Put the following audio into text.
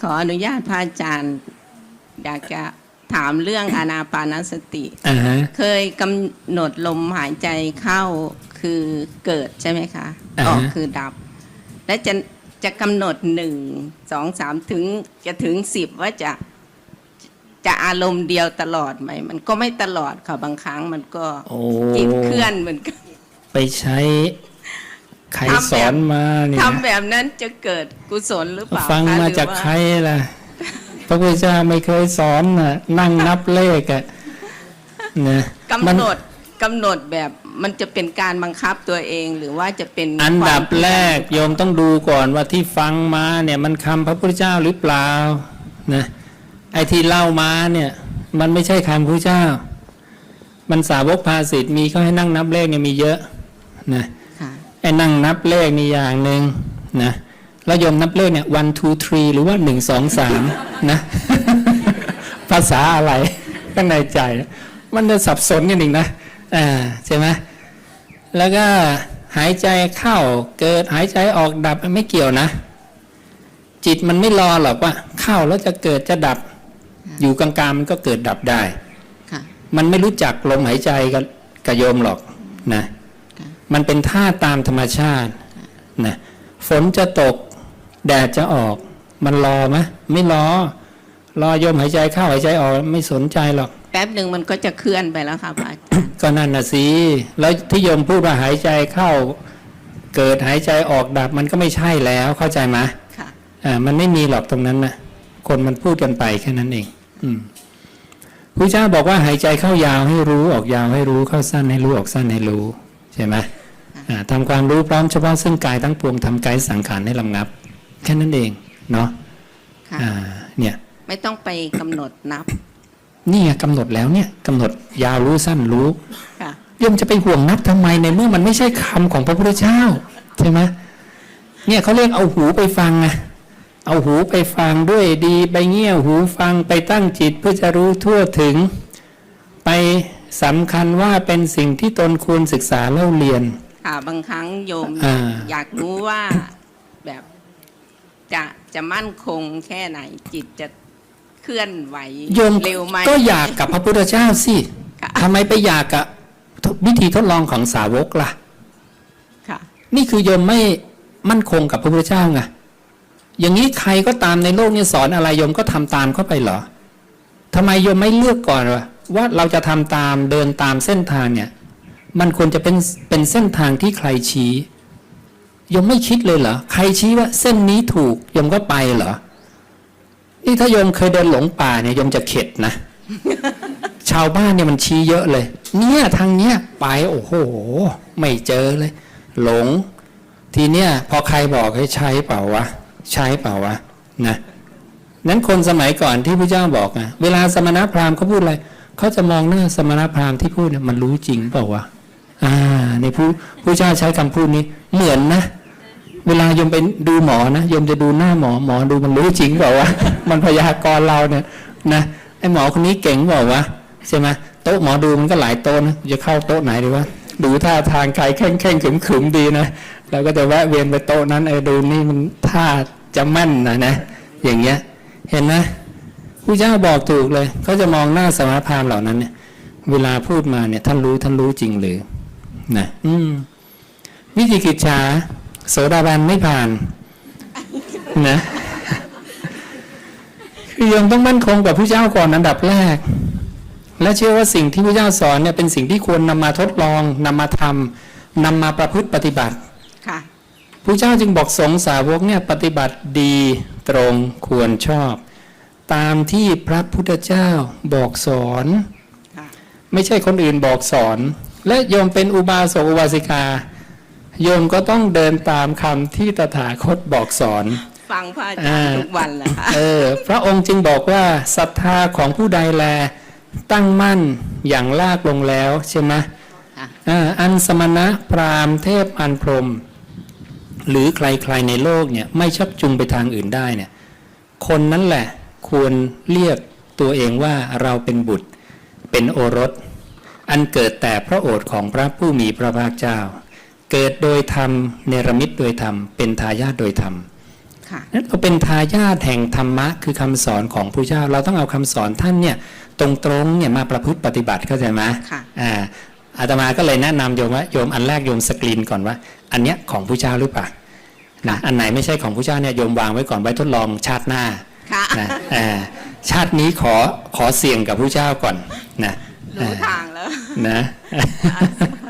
ขออนุญาตพระอาจารย์ อยากจะถามเรื่องอานาปานสติอ่าฮะเคยกำหนดลมหายใจเข้าคือเกิดใช่ไหมคะอ่าฮะออกคือดับ และจะจะกำหนดหนึ่งสองสามถึงจะถึงสิบว่าจะจะอารมณ์เดียวตลอดไหม มันก็ไม่ตลอดค่ะบางครั้งมันก็โอ้จิตเคลื่อนเหมือนกัน ไปใช้ ใครทำแบบสอนมาเนี่ยทำแบบนั้นจะเกิดกุศลหรือเปล่าฟังคะมาหรือจากว่ใครล่ะ พระพุทธเจ้าไม่เคยสอนน่ะนั่งนับเลขอะนะกำมันหนดกำหนดแบบมันจะเป็นการบังคับตัวเองหรือว่าจะเป็นอันดับความแรกโยมต้องดูก่อนว่าที่ฟังมาเนี่ยมันคำพระพุทธเจ้าหรือเปล่านะไอ้ที่เล่ามาเนี่ย มันไม่ใช่คำพระพุทธเจ้า มันสาวกภาสิทธิ์มีเขาให้นั่งนับเลขเนี่ยมีเยอะนะค่ะไอ้ นั่งนับเลขนี่อย่างหนึ่งนะแล้วโยมนับเลขเนี่ย one two three หรือว่าหนึ่งสองสามนะ ภาษาอะไรข้างในใจ มันจะสับสนกันอีกนะอ่าใช่ไหมแล้วก็หายใจเข้าเกิดหายใจออกดับไม่เกี่ยวนะ จิตมันไม่รอหรอกว่า เข้าแล้วจะเกิดจะดับ อยู่กลางๆมันก็เกิดดับได้ค่ะมันไม่รู้จักลมหายใจกับกับโยมหรอกนะค่ะ มันเป็นท่าตามธรรมชาตินะฝนจะตก แดดจะออก มันรอไหมไม่รอ รอโยมหายใจเข้าหายใจออกไม่สนใจหรอกแป๊บหนึ่งมันก็จะเคลื่อนไปแล้วค่ะพระอาจารย์ก็นั่นน่ะสิแล้วที่โยมพูดว่าหายใจเข้า เกิดหายใจออกดับมันก็ไม่ใช่แล้วเข้าใจไหมค่ะอ่ามันไม่มีหรอกตรงนั้นนะคนมันพูดกันไปแค่นั้นเอง อืมพระเจ้าบอกว่าหายใจเข้ายาวให้รู้ออกยาวให้รู้เข้าสั้นให้รู้ออกสั้นให้รู้ ใช่ไหมอ่า ทำความรู้พร้อมเฉพาะซึ่งกายทั้งปวงทำกายสังขารให้ลำงับ แค่นั้นเองเนาะค่ะอ่าเนี่ยไม่ต้องไปกำหนดนับ นี่ไงกำหนดแล้วเนี่ยกำหนดยาวรู้สั้นรู้ค่ะโยมจะไปห่วงนับทำไมในเมื่อมันไม่ใช่คำของพระพุทธเจ้าใช่ไหมเนี่ยเขาเรียกเอาหูไปฟังไงเอาหูไปฟังด้วยดีไปเงี่ยวหูฟังไปตั้งจิตเพื่อจะรู้ทั่วถึง ไปสำคัญว่าเป็นสิ่งที่ตนควรศึกษาเล่าเรียน ค่ะบางครั้งโยมอ่าอยากรู้ว่าแบบจะจะมั่นคงแค่ไหน จิตจะเคลื่อนไหวโยมเร็วไหม ก็อยากกับพระพุทธเจ้าสิค่ะ ทำไมไปอยากกับวิธีทดลองของสาวกล่ะ ค่ะ นี่คือโยมไม่มั่นคงกับพระพุทธเจ้าไงอย่างนี้ใครก็ตามในโลกนี้สอนอะไรโยมก็ทำตามเข้าไปเหรอทำไมโยมไม่เลือกก่อนวะว่าเราจะทำตามเดินตามเส้นทางเนี่ย มันควรจะเป็นเป็นเส้นทางที่ใครชี้โยมไม่คิดเลยเหรอใครชี้ว่าเส้นนี้ถูกโยมก็ไปเหรอนี่ถ้าโยมเคยเดินหลงป่าเนี่ยโยมจะเข็ดนะ ชาวบ้านเนี่ยมันชี้เยอะเลย เนี่ยทางเนี้ยไปโอ้โห ไม่เจอเลย หลง ทีเนี้ยพอใครบอกให้ใช้เปล่าวะใช้เปล่าวะนะนั้นคนสมัยก่อนที่พระเจ้าบอกอะเวลาสมณพราหมณ์เขาพูดอะไรเขาจะมองหน้าสมณพราหมณ์ที่พูดเนี่ยมันรู้จริงเปล่าวะ อ่าในผู้ผู้เจ้าใช้คำพูดนี้เหมือนนะ เวลาโยมไปดูหมอนะโยมจะดูหน้าหมอหมอดูมันรู้จริงเปล่าวะมันพยากรณ์เราเนี่ยนะไอหมอคนนี้เก่งเปล่าวะใช่ไหมโต๊ะหมอดูมันก็หลายโต๊ะนะจะเข้าโต๊ะไหนดีวะดูท่าทางใครแข่งแข่งขึมขึมๆดีนะเราก็จะแวะเวียนไปโต๊ะนั้นเออดูนี่มันท่าจะแม่นนะนะอย่างเงี้ย เห็นไหมผู้เจ้าบอกถูกเลยเขาจะมองหน้าสมณพราหมณ์เหล่านั้นเนี่ย เวลาพูดมาเนี่ยท่านรู้ท่านรู้จริงหรือ นะอืมวิธีกิจฉาโสดาบันไม่ผ่าน นะคือโยมต้องมั่นคงกับพระเจ้าก่อนอันดับแรก และเชื่อว่าสิ่งที่พระเจ้าสอนเนี่ยเป็นสิ่งที่ควรนำมาทดลองนำมาทำนำมาประพฤติปฏิบัติค่ะพระเจ้าจึงบอกสงฆ์สาวกเนี่ยปฏิบัติดีตรงควรชอบ ตามที่พระพุทธเจ้าบอกสอนค่ะไม่ใช่คนอื่นบอกสอน และโยมเป็นอุบาสกอุบาสิกา โยมก็ต้องเดินตามคำที่ตถาคตบอกสอน ฟังพระอาจารย์อ่าทุกวันแหละค่ะเออ พระองค์จึงบอกว่าศรัทธาของผู้ใดแล ตั้งมั่นอย่างลากลงแล้วใช่ไหมค่ะอ่าอันสมณะพราหมณ์เทพอันพรหมหรือใครๆในโลกเนี่ยไม่ชักจูงไปทางอื่นได้เนี่ยคนนั้นแหละควรเรียกตัวเองว่าเราเป็นบุตรเป็นโอรส อันเกิดแต่พระโอษฐ์ของพระผู้มีพระภาคเจ้า เกิดโดยธรรมเนรมิตโดยธรรม เป็นทายาทโดยธรรมค่ะนั้นเราเป็นทายาทแห่งธรรมะคือคำสอนของพระเจ้า เราต้องเอาคำสอนท่านเนี่ยตรงๆเนี่ยมาประพฤติปฏิบัติเข้าใจไหมค่ะอ่าอาตมาก็เลยแนะนำโยมว่าโยมอันแรกโยมสกรีนก่อนว่า อันเนี้ยของพระเจ้าหรือเปล่านะอันไหนไม่ใช่ของพระเจ้าเนี่ยโยมวางไว้ก่อนไว้ทดลองชาติหน้าค่ะนะอ่าชาตินี้ขอขอเสี่ยงกับพระเจ้าก่อนนะ รู้ทางแล้วนะขอ